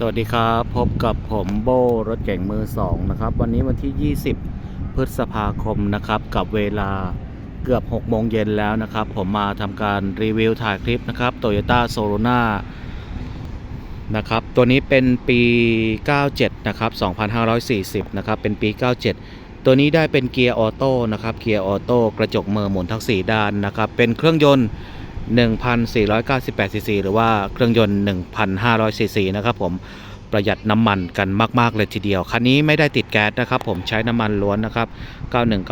สวัสดีครับ พบกับผมโบรถเก่งมือสองนะครับ วันนี้วันที่ 20 พฤษภาคมนะครับ กับเวลาเกือบ 6 โมงเย็นแล้วนะครับ ผมมาทำการรีวิวถ่ายคลิปนะครับ Toyota s o l o n a นะครับ ตัวนี้เป็นปี 97 นะครับ 2540 นะครับ เป็นปี 97 ตัวนี้ได้เป็นเกียร์ออโต้นะครับ เกียร์ออโต้กระจกมือหมุนทั้ง 4 ด้านนะครับ เป็นเครื่องยนต์ 1,498ซีซีหรือว่าเครื่องยนต์ 1,500ซีซีนะครับผมประหยัดน้ำมันกันมาก ๆ เลยทีเดียว คันนี้ไม่ได้ติดแก๊สนะครับ ผมใช้น้ำมันล้วนนะครับ 91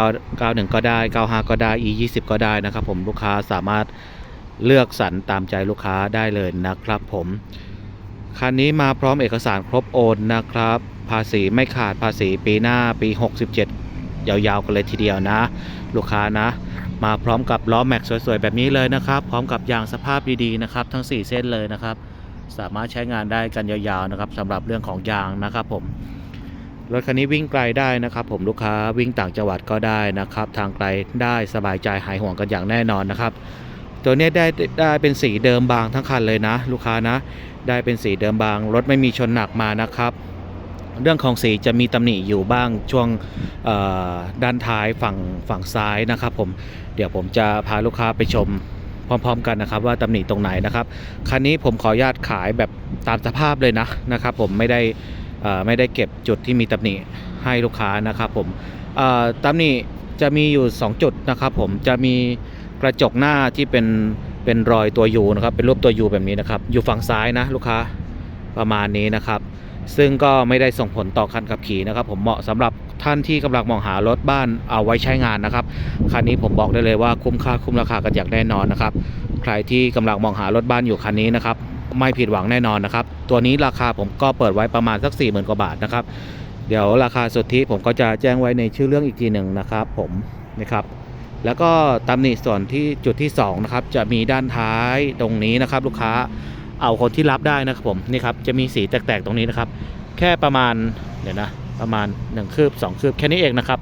91 ก็ได้ 95 ก็ได้ E 20 ก็ได้นะครับ ผมลูกค้าสามารถเลือกสรรตามใจลูกค้าได้เลยนะครับ ผม คันนี้มาพร้อมเอกสารครบโอนนะครับ ภาษีไม่ขาดภาษีปีหน้าปี 67 ยาวๆกันเลยทีเดียวนะ ลูกค้านะ มาพร้อมกับล้อแม็กสวยๆ แบบนี้เลยนะครับ พร้อมกับยางสภาพดีๆนะครับ ทั้ง 4 เส้นเลยนะครับ สามารถใช้งานได้กันยาวๆนะครับสำหรับเรื่องของยางนะครับผมรถคันนี้วิ่งไกลได้นะครับ ผมลูกค้าวิ่งต่างจังหวัดก็ได้นะครับ ทางไกลได้สบายใจหายห่วงกันอย่างแน่นอนนะครับ ตัวนี้ได้ได้เป็นสีเดิมบางทั้งคันเลยนะ ลูกค้านะ ได้เป็นสีเดิมบางรถไม่มีชนหนักมานะครับ เรื่องของสีจะมีตำหนิอยู่บ้างช่วงด้านท้ายฝั่งฝั่งซ้ายนะครับ ผมเดี๋ยวผมจะพาลูกค้าไปชมพร้อม ๆ กันนะครับ ว่าตำหนิตรงไหนนะครับคันนี้ผมขออนุญาตขายแบบตามสภาพเลยนะนะครับ ผมไม่ได้ไม่ได้เก็บจุดที่มีตำหนิให้ลูกค้านะครับ ผมตำหนิจะมีอยู่ 2 จุดนะครับ ผมจะมีกระจกหน้าที่เป็นเป็นรอยตัวยูนะครับเป็นรูปตัวยูแบบนี้นะครับ อยู่ฝั่งซ้ายนะลูกค้าประมาณนี้นะครับ ซึ่งก็ไม่ได้ส่งผลต่อคันขับขี่นะครับ ผมเหมาะสำหรับท่านที่กำลังมองหารถบ้านเอาไว้ใช้งานนะครับคันนี้ผมบอกได้เลยว่าคุ้มค่าคุ้มราคากันอย่างแน่นอนนะครับ ใครที่กำลังมองหารถบ้านอยู่คันนี้นะครับไม่ผิดหวังแน่นอนนะครับ ตัวนี้ราคาผมก็เปิดไว้ประมาณสัก 4 0,000กว่าบาทนะครับ เดี๋ยวราคาสุทธิผมก็จะแจ้งไว้ในชื่อเรื่องอีกทีหนึ่งนะครับผมนะครับ แล้วก็ตำหนิส่วนที่จุดที่2นะครับจะมีด้านท้ายตรงนี้นะครับ ลูกค้า เอาคนที่รับได้นะครับผมนี่ครับจะมีสีแตกๆตรงนี้นะครับ แค่ประมาณเดี๋ยวนะประมาณ1คืบ2คืบแค่นี้เองนะครับ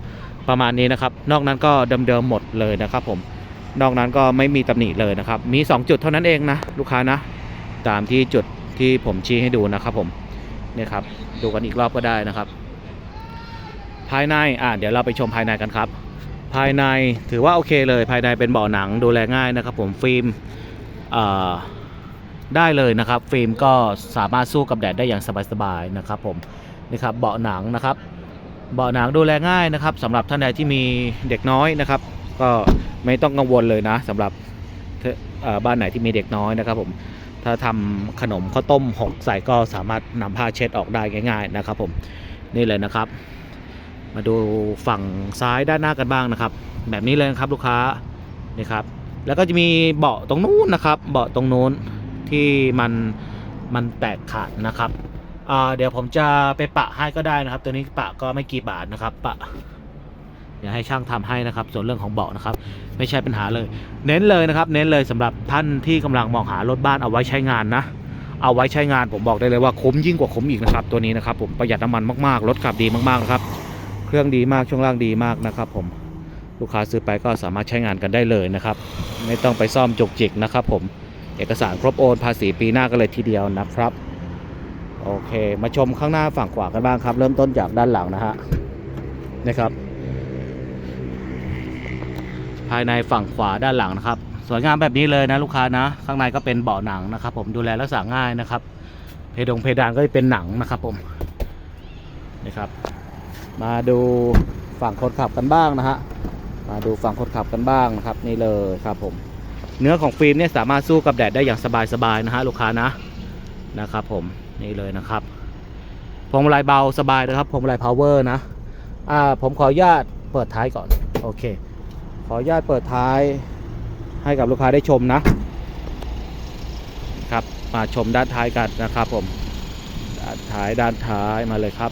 ประมาณนี้นะครับ นอกนั้นก็เดิมๆหมดเลยนะครับ ผมนอกนั้นก็ไม่มีตำหนิเลยนะครับ มี 2 จุดเท่านั้นเองนะลูกค้านะตามที่จุดที่ผมชี้ให้ดูนะครับผมนี่ครับดูกันอีกรอบก็ได้นะครับ ภายในอ่าเดี๋ยวเราไปชมภายในกันครับ ภายในถือว่าโอเคเลย ภายในเป็นเบาะหนังดูแลง่ายนะครับ ผมฟิล์มอ่อ ได้เลยนะครับ ฟิล์มก็สามารถสู้กับแดดได้อย่างสบายๆนะครับผมนี่ครับเบาะหนังนะครับเบาะหนังดูแลง่ายนะครับสำหรับท่านใดที่มีเด็กน้อยนะครับ ก็ไม่ต้องกังวลเลยนะสำหรับบ้านไหนที่มีเด็กน้อยนะครับผมถ้าทำขนมข้าวต้มหกใส่ก็สามารถนำผ้าเช็ดออกได้ง่าย ๆนะครับ ผมนี่เลยนะครับ มาดูฝั่งซ้ายด้านหน้ากันบ้างนะครับ แบบนี้เลยครับลูกค้านี่ครับแล้วก็จะมีเบาะตรงนู้นนะครับ เบาะตรงนู้น ที่มันมันแตกขาดนะครับเดี๋ยวผมจะไปปะให้ก็ได้นะครับ ตัวนี้ปะก็ไม่กี่บาทนะครับ ปะเดี๋ยวให้ช่างทำให้นะครับ ส่วนเรื่องของเบาะนะครับ ไม่ใช่ปัญหาเลย เน้นเลยนะครับ เน้นเลยสำหรับท่านที่กำลังมองหารถบ้านเอาไว้ใช้งานนะเอาไว้ใช้งานผมบอกได้เลยว่าคุ้มยิ่งกว่าคุ้มอีกนะครับ ตัวนี้นะครับผมประหยัดน้ำมันมากๆรถขับดีมากๆนะครับ เครื่องดีมากช่วงล่างดีมากนะครับ ผมลูกค้าซื้อไปก็สามารถใช้งานกันได้เลยนะครับ ไม่ต้องไปซ่อมจุกจิกนะครับ ผม เอกสารครบโอนภาษีปีหน้ากันเลยทีเดียวนะครับ โอเค มาชมข้างหน้าฝั่งขวากันบ้างครับ เริ่มต้นจากด้านหลังนะฮะนะครับ ภายในฝั่งขวาด้านหลังนะครับ สวยงามแบบนี้เลยนะลูกค้านะ ข้างในก็เป็นเบาะหนังนะครับ ผมดูแลรักษาง่ายนะครับ เพดงเพดานก็จะเป็นหนังนะครับผมนี่ครับ มาดูฝั่งคนขับกันบ้างนะฮะมาดูฝั่งคนขับกันบ้างนะครับนี่เลยครับผม เนื้อของฟิล์มเนี่ยสามารถสู้กับแดดได้อย่างสบายๆนะฮะลูกค้านะนะครับผมนี่เลยนะครับพวงมาลัยเบาสบายนะครับพวงมาลัยพาวเวอร์นะอ่าผมขออนุญาตเปิดท้ายก่อนโอเค ขออนุญาตเปิดท้ายให้กับลูกค้าได้ชมนะครับมาชมด้านท้ายกันนะครับผมด้านท้ายด้านท้ายมาเลยครับ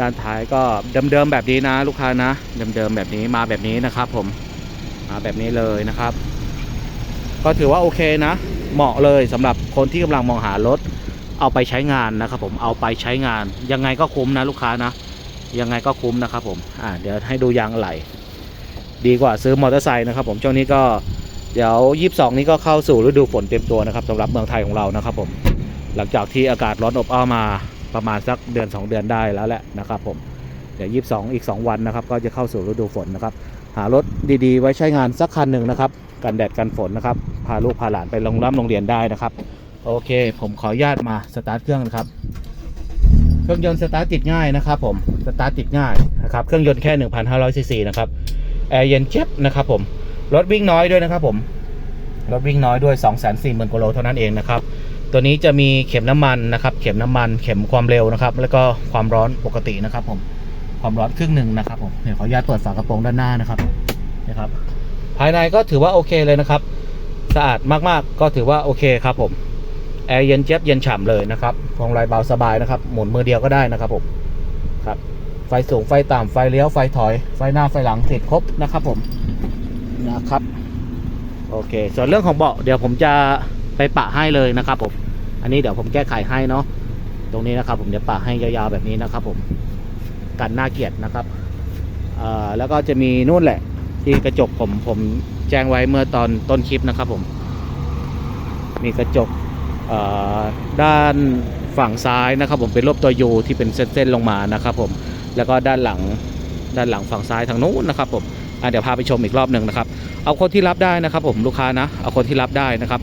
ด้านท้ายก็เดิมๆแบบนี้นะ ลูกค้านะเดิมๆแบบนี้มาแบบนี้นะครับ ผมมาแบบนี้เลยนะครับ ก็ถือว่าโอเคนะ เหมาะเลยสำหรับคนที่กำลังมองหารถ เอาไปใช้งานนะครับผมเอาไปใช้งาน ยังไงก็คุ้มนะลูกค้านะ ยังไงก็คุ้มนะครับผมอ่าเดี๋ยวให้ดูยางไหลดีกว่าซื้อมอเตอร์ไซค์นะครับ ผมช่วงนี้ก็เดี๋ยวยีิบสองนี้ก็เข้าสู่ฤดูฝนเต็มตัวนะครับสำหรับเมืองไทยของเรานะครับผมหลังจากที่อากาศร้อนอบอ้าวมาประมาณสักเดือน 2 เดือนได้แล้วแหละนะครับผมเดี๋ยวยีสอีก 2 วันนะครับ ก็จะเข้าสู่ฤดูฝนนะครับ หารถดีๆ ไว้ใช้งานสักคันหนึ่งนะครับ กันแดดกันฝนนะครับ พาลูกพาหลานไปโรงรับโรงเรียนได้นะครับ โอเค ผมขออนุญาตมาสตาร์ทเครื่องนะครับ เครื่องยนต์สตาร์ทติดง่ายนะครับผม สตาร์ทติดง่ายนะครับ เครื่องยนต์แค่ 1,500ซีซีนะครับ แอร์เย็นเจ็บนะครับผม รถวิ่งน้อยด้วยนะครับผม รถวิ่งน้อยด้วย 2 4 0 0 0 0กิโลเท่านั้นเองนะครับตัวนี้จะมีเข็มน้ำมันนะครับ เข็มน้ำมัน เข็มความเร็วนะครับ แล้วก็ความร้อนปกตินะครับผม ความร้อนครึ่งหนึ่งนะครับผมเดี๋ยวขออนุญาตเปิดฝากระโปรงด้านหน้านะครับนะครับ ภายในก็ถือว่าโอเคเลยนะครับ สะอาดมากๆก็ถือว่าโอเคครับผมแอร์เย็นเจี๊ยบเย็นฉ่ำเลยนะครับพวงมายเบาสบายนะครับ หมุนมือเดียวก็ได้นะครับผมครับ ไฟสูงไฟต่ำไฟเลี้ยวไฟถอย ไฟหน้าไฟหลังติดครบนะครับผมนะครับ โอเค ส่วนเรื่องของเบาะเดี๋ยวผมจะไปปะให้เลยนะครับผม อันนี้เดี๋ยวผมแก้ไขให้เนาะตรงนี้นะครับผมจะปะให้ยาวๆแบบนี้นะครับผม กันหน้าเกียรตินะครับเอ่อแล้วก็จะมีนู่นแหละ ที่กระจกผมผมแจ้งไว้เมื่อตอนต้นคลิปนะครับผม มีกระจกเอ่อด้านฝั่งซ้ายนะครับผมเป็นรูปตัวยูที่เป็นเส้นๆลงมานะครับผมแล้วก็ด้านหลังด้านหลังฝั่งซ้ายทางนู้นนะครับผมเดี๋ยวพาไปชมอีกรอบหนึ่งนะครับ เอาคนที่รับได้นะครับ ผมลูกค้านะ เอาคนที่รับได้นะครับ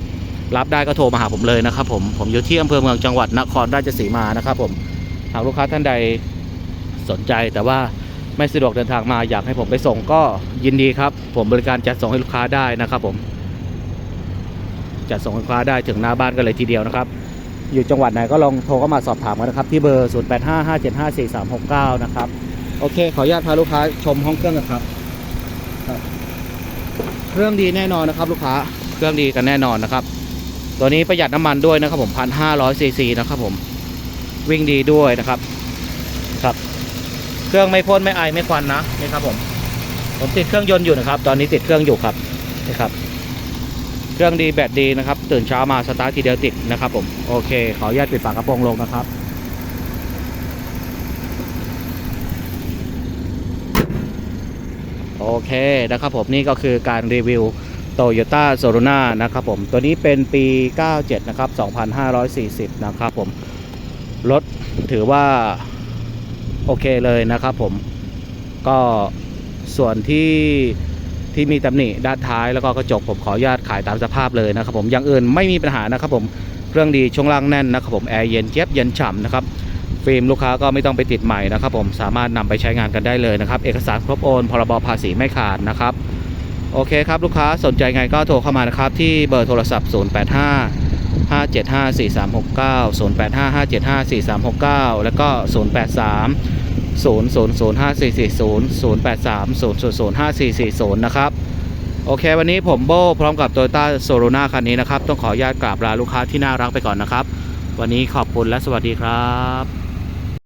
รับได้ก็โทรมาหาผมเลยนะครับ ผมผมอยู่ที่อำเภอเมืองจังหวัดนครราชสีมานะครับ ผมหากลูกค้าท่านใด สนใจแต่ว่าไม่สะดวกเดินทางมาอยากให้ผมไปส่งก็ยินดีครับ ผมบริการจัดส่งให้ลูกค้าได้นะครับ ผม จัดส่งลูกค้าได้ถึงหน้าบ้านกันเลยทีเดียวนะครับ อยู่จังหวัดไหนก็ลองโทรเข้ามาสอบถามกันนะครับ ที่เบอร์ 0855754369 นะครับ โอเค ขออนุญาตพาลูกค้าชมห้องเครื่องกันครับครับเครื่องดีแน่นอนนะครับ ลูกค้าเครื่องดีกันแน่นอนนะครับ ตัวนี้ประหยัดน้ำมันด้วยนะครับ ผม1,500ซีซีนะครับ ผมวิ่งดีด้วยนะครับ เครื่องไม่พ่นไม่ไอไม่ควันนะนี่ครับผมผมติดเครื่องยนต์อยู่นะครับ ตอนนี้ติดเครื่องอยู่ครับนี่ครับ เครื่องดีแบตดีนะครับ ตื่นเช้ามาสตาร์ททีเดียวติดนะครับ ผมโอเคขออนุญาตปิดฝากระโปรงลงนะครับโอเคนะครับผมนี่ก็คือการรีวิว Toyota s o r o n a นะครับผมตัวนี้เป็นปี 97 นะครับ 2540 นะครับผม รถถือว่า โอเคเลยนะครับผมก็ส่วนที่ที่มีตำหนิด้านท้ายแล้วก็กระจกผมขออนุญาตขายตามสภาพเลยนะครับผมอย่างอื่นไม่มีปัญหานะครับผมเครื่องดีช่วงล่างแน่นนะครับผมแอร์เย็นเจี๊ยบเย็นฉ่ำนะครับฟิล์มลูกค้าก็ไม่ต้องไปติดใหม่นะครับผมสามารถนำไปใช้งานกันได้เลยนะครับ เอกสารครบโอนพรบภาษีไม่ขาดนะครับ โอเคครับ ลูกค้าสนใจไงก็โทรเข้ามานะครับ ที่เบอร์โทรศัพท์ 085 575 4369 085 575 4369 แล้วก็ 083 0 0 0 5 4 4 0 0 8 3 0 0 0 5 4 4 0 นะครับ โอเค วันนี้ผมโบพร้อมกับ Toyota s o r o n a คันนี้นะครับ ต้องขออนุญาตกราบลาลูกค้าที่น่ารักไปก่อนนะครับ วันนี้ขอบคุณและสวัสดีครับ